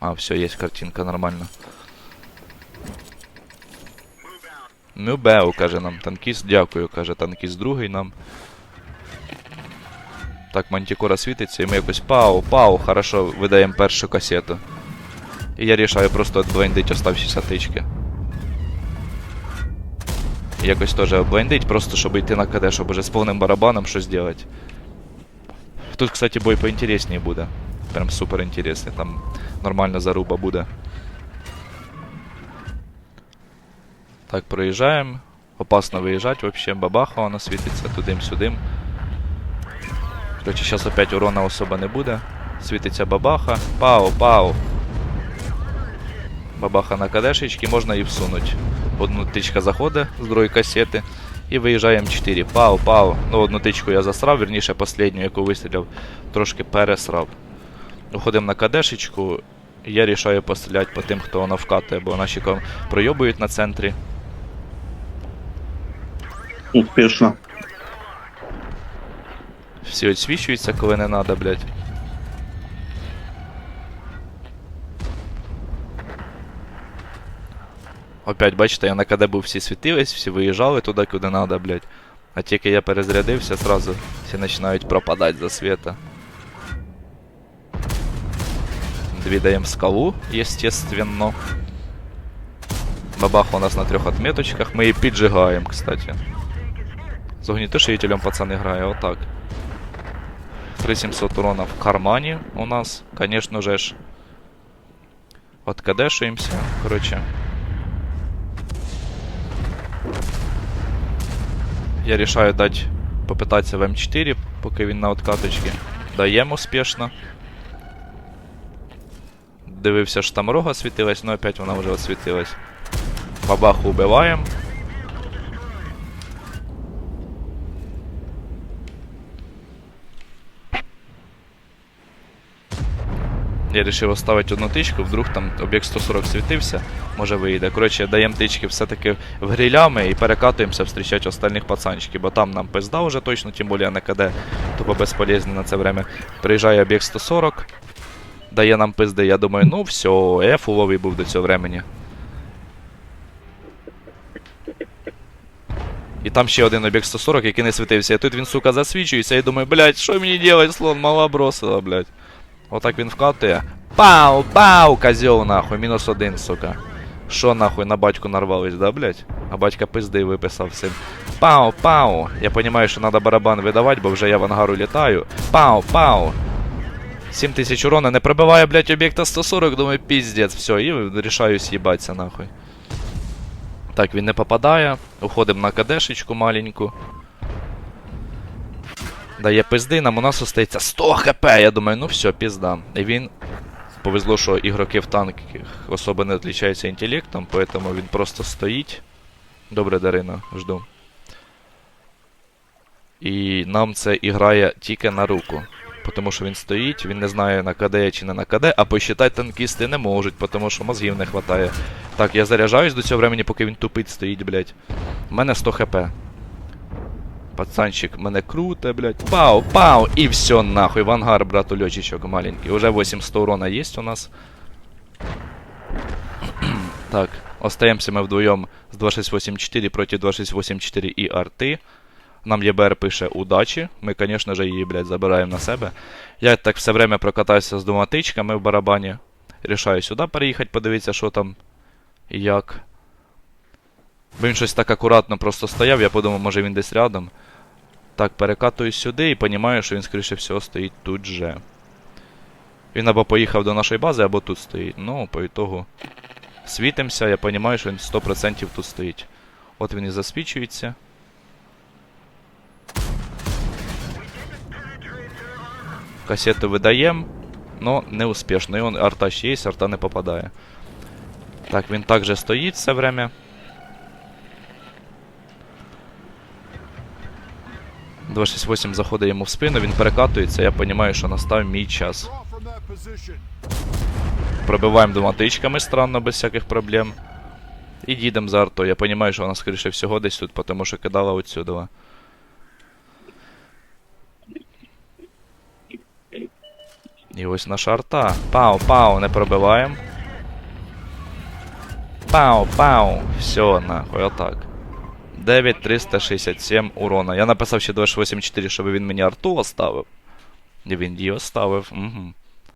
А, все, є картинка, нормально. Мюбеу, каже нам танкіст, дякую, каже танкіст другий нам. Так, мантикора світиться, і ми якось пау, пау, хорошо, видаємо першу касету. І я рішаю просто отблендить оставшіся тички. Якось теж облендить, просто щоб йти на КД, щоб уже з повним барабаном щось зробити. Тут, кстати, бой поінтересніше буде. Прям супер інтересний, там нормальна заруба буде. Так, проїжджаємо. Опасно виїжджати вообще, бабаха вона світиться тудим-сюдим. Короче, зараз опять урона особо не буде. Світиться бабаха. Пау, пау. Бабаха на кадешечки, можна і всунуть. Одну тичка заходить з другої касети. І виїжджаємо 4. Пау, пау. Ну, одну тичку я засрав, вірніше, останню, яку вистріляв, трошки пересрав. Уходимо на кадешечку. Я рішаю постріляти по тим, хто воно вкатує, бо наші пройобують на центрі. Успішно. Всі відсвічуються, коли не надо, блядь. Опять, бачите, я на КД був всі світились, всі виїжджали туди, куди надо, блядь. А тільки я перезарядився, сразу всі починають пропадати за світа. Дві даємо скалу, естественно. Бабаха у нас на трьох отметочках, ми її піджигаємо, кстати. З огнетушителем пацан грає, отак. 3700 урона в кармане у нас, конечно же ж. Откадешаемся, короче. Я решаю дать попытаться в М4, поки він на откаточці. Даємо успішно. Дивився, що там рога світилась, но опять вона вже освітилась. Бабаху убиваємо. Я вирішив оставити одну тичку, вдруг там об'єкт 140 світився, може вийде. Коротше, даємо тички все-таки в грилями і перекатуємося встрічати остальних пацанчиків, бо там нам пизда вже точно, тим більше на КД, тупо безполезно на це время. Приїжджає об'єкт 140, дає нам пизди, я думаю, ну все, я фуловий був до цього времени. І там ще один об'єкт 140, який не світився. І тут він, сука, засвічується, і думаю, блядь, що мені делать, слон, мала бросила, блядь. Отак він вкатує. Пау, пау, козьол, нахуй, мінус один, сука. Що нахуй на батьку нарвались, да, блядь? А батька пизди виписав всім. Пау, пау. Я розумію, що треба барабан видавати, бо вже я в ангару літаю. Пау, пау. 7 тисяч урона не пробиває, блядь, об'єкта 140, думаю, піздець, все, і вирішаю з'їбатися нахуй. Так, він не попадає. Уходимо на кадешечку маленьку. Дає пизди, нам у нас остається 100 хп. Я думаю, ну все, пізда. І він. Повезло, що ігроки в танках особо не відрізняються інтелектом, поэтому він просто стоїть. Добре, Дарина, жду. І нам це іграє тільки на руку. Тому що він стоїть, він не знає на КД чи не на КД, а посчитати танкісти не можуть, тому що мозгів не вистачає. Так, я заряджаюсь до цього времени, поки він тупить стоїть, блядь. У мене 100 хп. Пацанчик мене круто, блядь. Пау, пау, і все нахуй. В ангар, брат, льотчичок маленький. Уже 800 урона есть у нас. так, остаемся мы вдвоем с 2684 против 2684 и арти. Нам ЄБР пише удачі. Ми, звісно ж, її, блядь, забираємо на себе. Я так все время прокатався з двома тичками в барабані. Рішаю сюди переїхати, подивитися, що там і як. Він щось так акуратно просто стояв, я подумав, може він десь рядом. Так, перекатуюсь сюди і розумію, що він, скоріше всього, стоїть тут же. Він або поїхав до нашої бази, або тут стоїть. Ну, по ітогу. Світимося, я розумію, що він 100% тут стоїть. От він і засвічується. Касету видаємо, но не успішно. І он арта ще є, арта не попадає. Так, він також стоїть все время. 268 заходить йому в спину, він перекатується, я розумію, що настав мій час. Пробиваємо двома тичками странно, без всяких проблем. І їдемо за артою. Я розумію, що вона, скоріше всього, десь тут, тому що кидала отсюди. І ось наша арта. Пау, пау, не пробиваємо. Пау, пау. Все, нахуй, отак. 9367 урона. Я написав ще 284, щоб він мені арту оставив. І він її оставив. Угу.